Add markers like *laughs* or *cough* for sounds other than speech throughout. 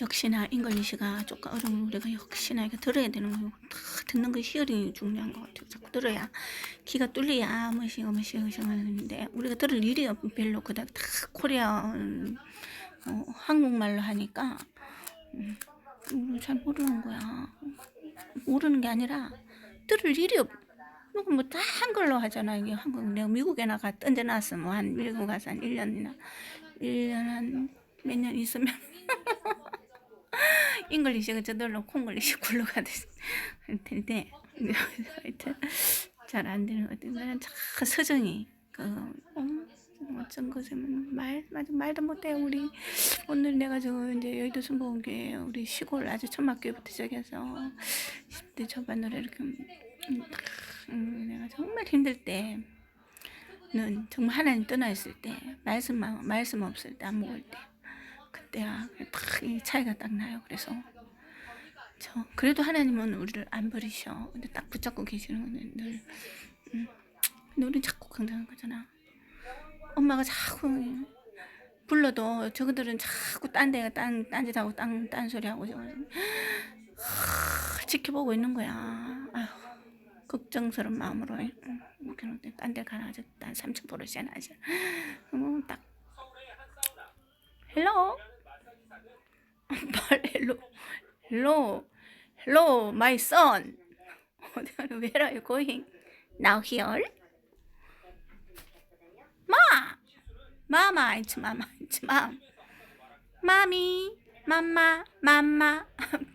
역시나 잉글리시가 조금 어려운 우리가 역시나 이거 들어야 되는 거고 다 듣는 거 히어링이 중요한 것 같아요. 자꾸 들어야 귀가 뚫려야 뭐시고 뭐시고 뭐시고 하는데 우리가 들을 일이 없- 별로 그닥 다 코리아 음, 어, 한국말로 하니까 음, 음, 잘 모르는 거야. 모르는 게 아니라 들을 일이 없. 누구 뭐다 한글로 하잖아. 이게 한국 내가 미국에 나가 던져놨어. 뭐한 미국 가서 한 1년이나 1년 한 몇 년 있으면 잉글리시가 저절로 콩글리시 굴러가 될 텐데 하여튼 잘 안 되는 것 같아요. 나는 참 서정이 그 음, 어쩐 것에는 말 맞아 말도 못해 우리. 오늘 내가 저 이제 여의도 순복음교회 우리 시골 아주 천막교회부터 시작해서 10대 초반으로 이렇게 음, 딱, 음, 내가 정말 힘들 때는 정말 하나님 떠나 있을 때 말씀만 말씀 없을 때 안 먹을 때 그때야 딱이 차이가 딱 나요. 그래서 저 그래도 하나님은 우리를 안 버리셔. 근데 딱 붙잡고 계시는 거는 늘. 음. 근데 우리 자꾸 강조하는 거잖아. 엄마가 자꾸 불러도 저들은 자꾸 딴 데가 딴 딴짓하고 딴, 딴 소리 하고 저거 하, 지켜보고 있는 거야. 아휴, 걱정스러운 마음으로 응, 딴데 가가지고 딴 삼촌 버릇이야 아주. 음, 딱 헬로 헬로 헬로 헬로 마이 선 Where are you going? Now here? Ma! Mama, it's mama, it's mom. Mommy, mama, mama,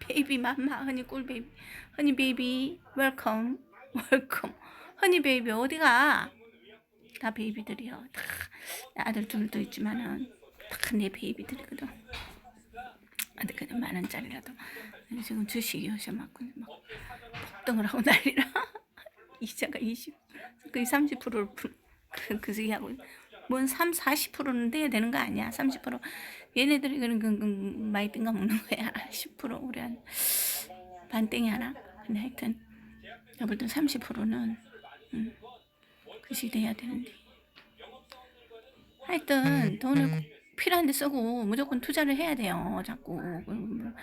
baby, mama, honey, cool baby. Honey, baby, welcome, welcome. honey, baby, 어디가? 다 베이비들이요. 다 아들 둘도 있지만은. 다내 베이비들이거든 근데 그냥 만 원짜리라도. 지금 주식이 요새 막, 막 폭등을 하고 난리라. *laughs* 이자가 20, 거의 30%를 그, 그 얘기하고 뭔 3, 40%는 돼야 되는 거 아니야. 30% 얘네들이 그런 그, 그 많이 뜬가 먹는 거야. 10% 우리 한 반땡이 하나? 근데 하여튼 내가 볼땐 30%는 음, 그시 돼야 되는데. 하여튼 돈을 필요한 데 쓰고 무조건 투자를 해야 돼요. 자꾸 음,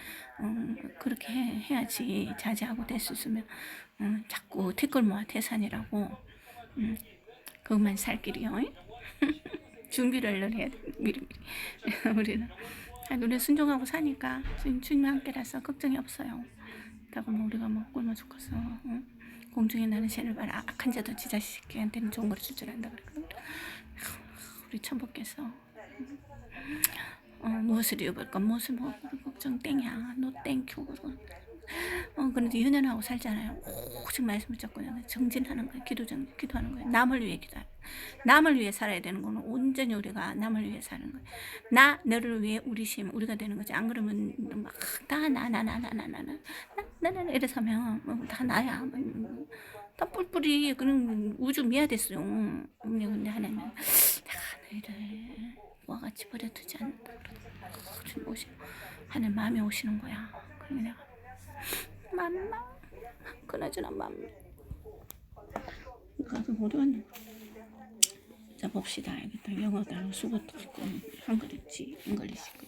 음, 그렇게 해, 해야지 자제하고 될 수 있으면 음, 자꾸 티끌 모아 태산이라고 음, 그것만 살 길이요. *laughs* 준비를 늘 해야 돼 미리 미리 *laughs* 우리는 아, 우리 순종하고 사니까 주님, 함께라서 걱정이 없어요. 그러고 뭐 우리가 뭐 굶어 죽겠어. 응? 공중에 나는 새를 봐라 악한 자도 지 자식한테는 좋은 걸 줄 줄 안다 그랬거든. 우리 천복께서 어, 무엇을 입을까? 무엇을 먹을까? 걱정 땡이야. 너 땡큐. 어 그런데 연연하고 살잖아요. 오직 말씀을 잡고 그냥 정진하는 거야. 기도 정 기도하는 거야. 남을 위해 기도하 남을 위해 살아야 되는 거는 온전히 우리가 남을 위해 사는 거야. 나 너를 위해 우리 심 우리가 되는 거지. 안 그러면 막 다 나 나 나 나 나 나 나. 나나 이래서 하면 뭐 다 나야. 뭐, 다 뿔뿔이 그냥 우주 미아됐어요. 근데 하나님은 다 너희를 와 같이 버려두지 않는다 주님 오시 하는 마음이 오시는 거야. 그러면 내가 맘마 그나저나 맘마 가서 어디 갔냐 자 봅시다. 여기다 영어다 수고도 있고 한글 있지 잉글리시 있고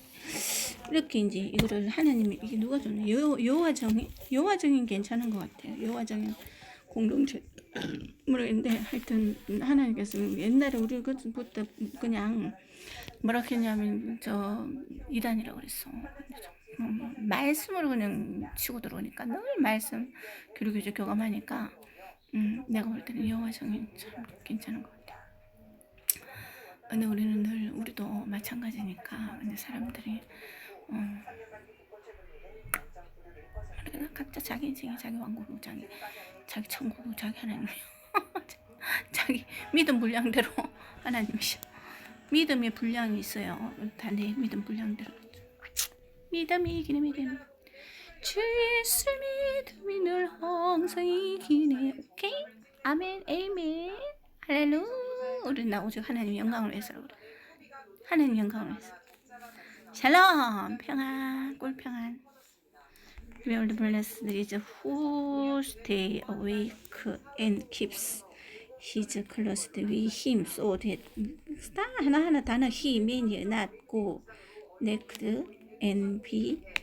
이렇게 이제 이거를 하나님이 이게 누가 줬나? 요 요화정이 요화정이 괜찮은 것 같아요. 요화정이 공동체 모르겠는데 하여튼 하나님께서 옛날에 우리 그부터 그냥 뭐라 했냐면 저 이단이라고 그랬어. 음, 말씀으로 그냥 치고 들어오니까 늘 말씀 교류교제 교감하니까 음, 내가 볼 때는 여호와 정이 참 괜찮은 것 같아. 근데 우리는 늘 우리도 마찬가지니까 근데 사람들이 음, 그냥 각자 자기 인생이 자기 왕국이고 자기 자기 천국이고 자기 하나님이요. *laughs* 자기 믿음 분량대로 *laughs* 하나님이셔. 믿음의 분량이 있어요. 다내 믿음 분량대로. 믿음이 이기네 믿음. 주 예수 믿음이 늘 항상 이기네. 오케이? 아멘, 에이멘. 할렐루. 우리 나 오직 하나님 영광을 위해서. 하나님 영광을 위해서. 샬롬 평안 꿀 평안. Lord bless there is who stay awake and keeps his close with him so that 다 하나하나 단어 he, mean, not, go, next, and be